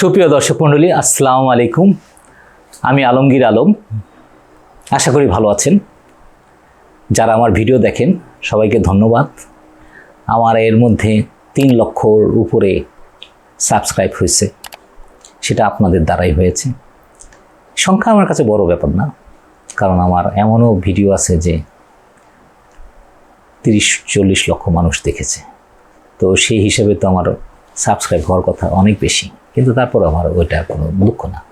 সুপ্রিয় দর্শক মণ্ডলী, আসসালামু আলাইকুম। আমি আলমগীর আলম। আশা করি ভালো আছেন। যারা আমার ভিডিও দেখেন, সবাইকে ধন্যবাদ। আমার এর মধ্যে তিন লক্ষর উপরে সাবস্ক্রাইব হয়েছে, সেটা আপনাদের দ্বারাই হয়েছে। সংখ্যা আমার কাছে বড় ব্যাপার না, কারণ আমার এমনও ভিডিও আছে যে তিরিশ, চল্লিশ লক্ষ মানুষ দেখেছে। তো সেই হিসেবে তো আমার সাবস্ক্রাইব হওয়ার কথা অনেক বেশি। কিন্তু তারপর আমার ওইটা কোনো দুঃখ না।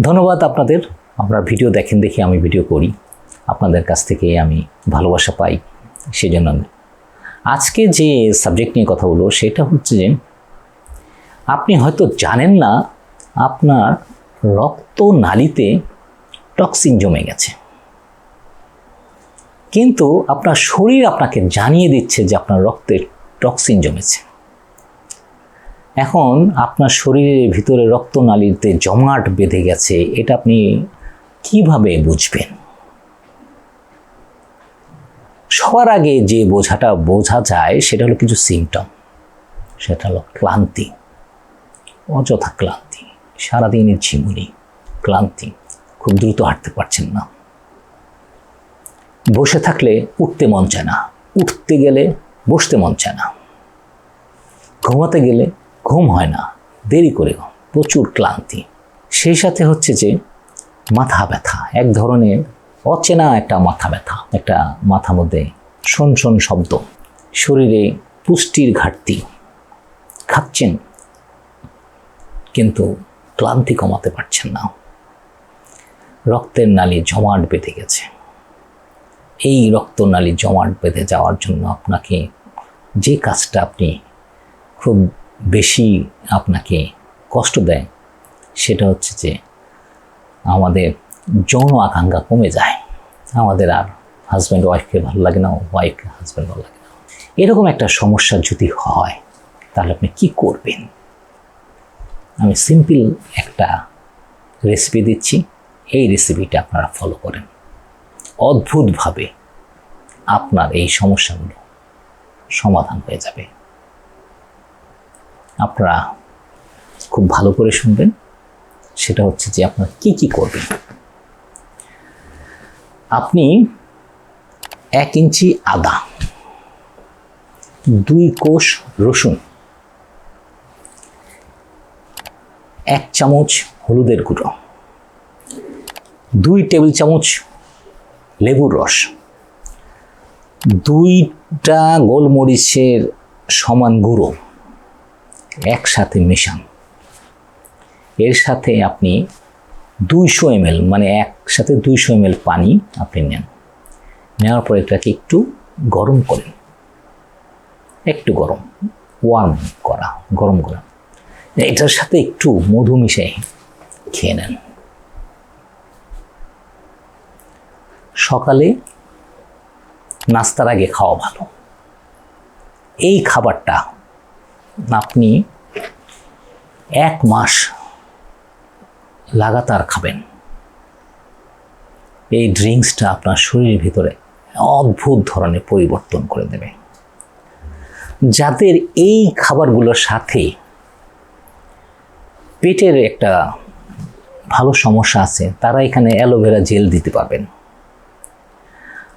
ধন্যবাদ আপনাদের। আপনারা ভিডিও দেখেন দেখি আমি ভিডিও করি। আপনাদের কাছ থেকে আমি ভালোবাসা পাই সেই জন্য আমি আজকে যে সাবজেক্ট নিয়ে কথা বলব সেটা হচ্ছে যে, আপনি হয়তো জানেন না, আপনার রক্ত নালীতে টক্সিন জমে গেছে। কিন্তু আপনার শরীর আপনাকে জানিয়ে দিচ্ছে যে আপনার রক্তের টক্সিন জমেছে। এখন আপনার শরীরের ভিতরে রক্তনালীতে জমাট বেঁধে গেছে, এটা আপনি কীভাবে বুঝবেন? সবার আগে যে বোঝাটা বোঝা যায় সেটা হলো কিছু সিমটম সেটা হলো ক্লান্তি, অযথা ক্লান্তি, সারাদিনের ঝিমুনি, ক্লান্তি, খুব দ্রুত হাঁটতে পারছেন না। বসে থাকলে উঠতে মন চায় না, উঠতে গেলে বসতে মন চায় না, ঘুমাতে গেলে ঘুম হয় না, দেরি করে প্রচুর ক্লান্তি। সেই সাথে হচ্ছে যে মাথা ব্যথা, এক ধরনের অচেনা একটা মাথা ব্যথা, একটা মাথা মধ্যে শোন শোন শব্দ। শরীরে পুষ্টির ঘাটতি। খাচ্ছেন, কিন্তু ক্লান্তি কমাতে পারছেন না। রক্তের নালী জমাট বেঁধে গেছে। এই রক্ত রক্তনালী জমাট বেঁধে যাওয়ার জন্য আপনাকে যে কাজটা আপনি খুব বেশি আপনাকে কষ্ট দেয়, সেটা হচ্ছে যে আমাদের যৌন আকাঙ্ক্ষা কমে যায়। আমাদের আর হাজব্যান্ড ওয়াইফকে ভালো লাগে না ওয়াইফকে হাজব্যান্ড ভালো লাগে না। এরকম একটা সমস্যা যদি হয়, তাহলে আপনি কি করবেন? আমি সিম্পল একটা রেসিপি দিচ্ছি। এই রেসিপিটা আপনারা ফলো করেন। অদ্ভুতভাবে আপনার এই সমস্যাগুলো সমাধান হয়ে যাবে। আপনারা খুব ভালো করে শুনবেন। সেটা হচ্ছে যে আপনারা কি কি করবেন। আপনি এক ইঞ্চি আদা, দুই কোষ রসুন, এক চামচ হলুদের গুঁড়ো, দুই টেবিল চামচ লেবুর রস, দুইটা গোলমরিচের সমান গুঁড়ো একসাথে মেশান। এর সাথে আপনি দুইশো এমএল মানে একসাথে দুইশো এমএল পানি আপনি নেন। নেওয়ার পর এটাকে একটু গরম করেন। একটু গরম ওয়ার্ম করা, গরম করা। এটার সাথে একটু মধু মিশিয়ে খেয়ে নেন। সকালে নাস্তার আগে খাওয়া ভালো। এই খাবারটা আপনি এক মাস লাগাতার খাবেন। এই ড্রিঙ্কসটা আপনার শরীরের ভিতরে অদ্ভুত ধরনের পরিবর্তন করে দেবে। যাদের এই খাবারগুলোর সাথে পেটের একটা ভালো সমস্যা আছে, তারা এখানে অ্যালোভেরা জেল দিতে পারবেন।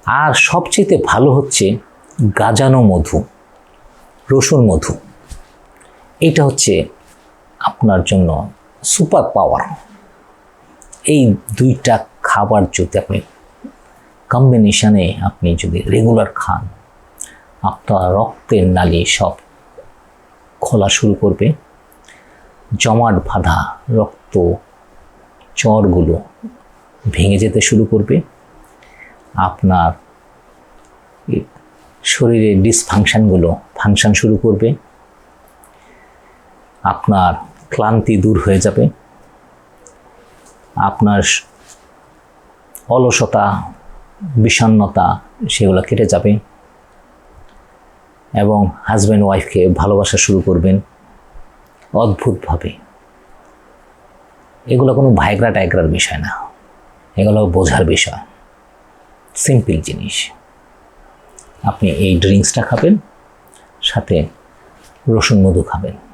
আর সবচেয়ে ভালো হচ্ছে গাজানো মধু, রসুন মধু। এটা হচ্ছে আপনার জন্য সুপার পাওয়ার এই দুইটা খাবার যদি আপনি কম্বিনেশানে আপনি যদি রেগুলার খান, আপনার রক্তের নালী সব খোলা শুরু করবে। জমাট বাঁধা রক্ত চরগুলো ভেঙে যেতে শুরু করবে। আপনার শরীরের ডিসফাংশানগুলো ফাংশন শুরু করবে। আপনার ক্লান্তি দূর হয়ে যাবে। আপনার অলসতা বিষণ্নতা সেগুলো কেটে যাবে। এবং হাজব্যান্ড ওয়াইফকে ভালোবাসা শুরু করবেন অদ্ভুতভাবে। এগুলো কোনো ভাইগ্রা টাইগ্রার বিষয় না। এগুলো বোঝার বিষয়। সিম্পল জিনিস। আপনি এই ড্রিঙ্কসটা খাবেন, সাথে রসুন মধু খাবেন।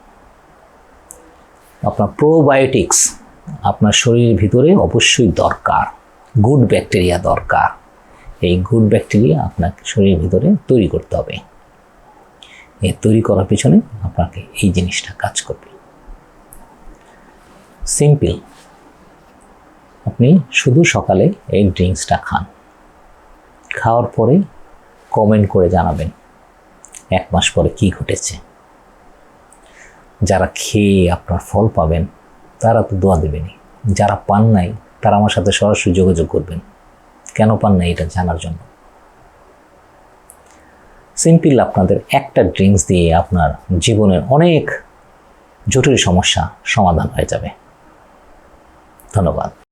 আপনার প্রোবায়োটিক্স আপনার শরীরের ভিতরে অবশ্যই দরকার। গুড ব্যাকটেরিয়া দরকার। এই গুড ব্যাকটেরিয়া আপনার শরীরের ভিতরে তৈরি করতে হবে। এই তৈরি করার পিছনে আপনাকে এই জিনিসটা কাজ করবে। সিম্পল আপনি শুধু সকালে এই ড্রিঙ্কসটা খান। খাওয়ার পরে কমেন্ট করে জানাবেন, এক মাস পরে কি ঘটেছে। যারা খেয়ে আপনার ফল পাবেন, তারা তো দোয়া দেবেনি যারা পান নাই, তারা আমার সাথে সরাসরি যোগাযোগ করবেন। কেন পান নাই এটা জানার জন্য? সিম্পল আপনাদের একটা ড্রিঙ্কস দিয়ে আপনার জীবনের অনেক জটিল সমস্যা সমাধান হয়ে যাবে। ধন্যবাদ।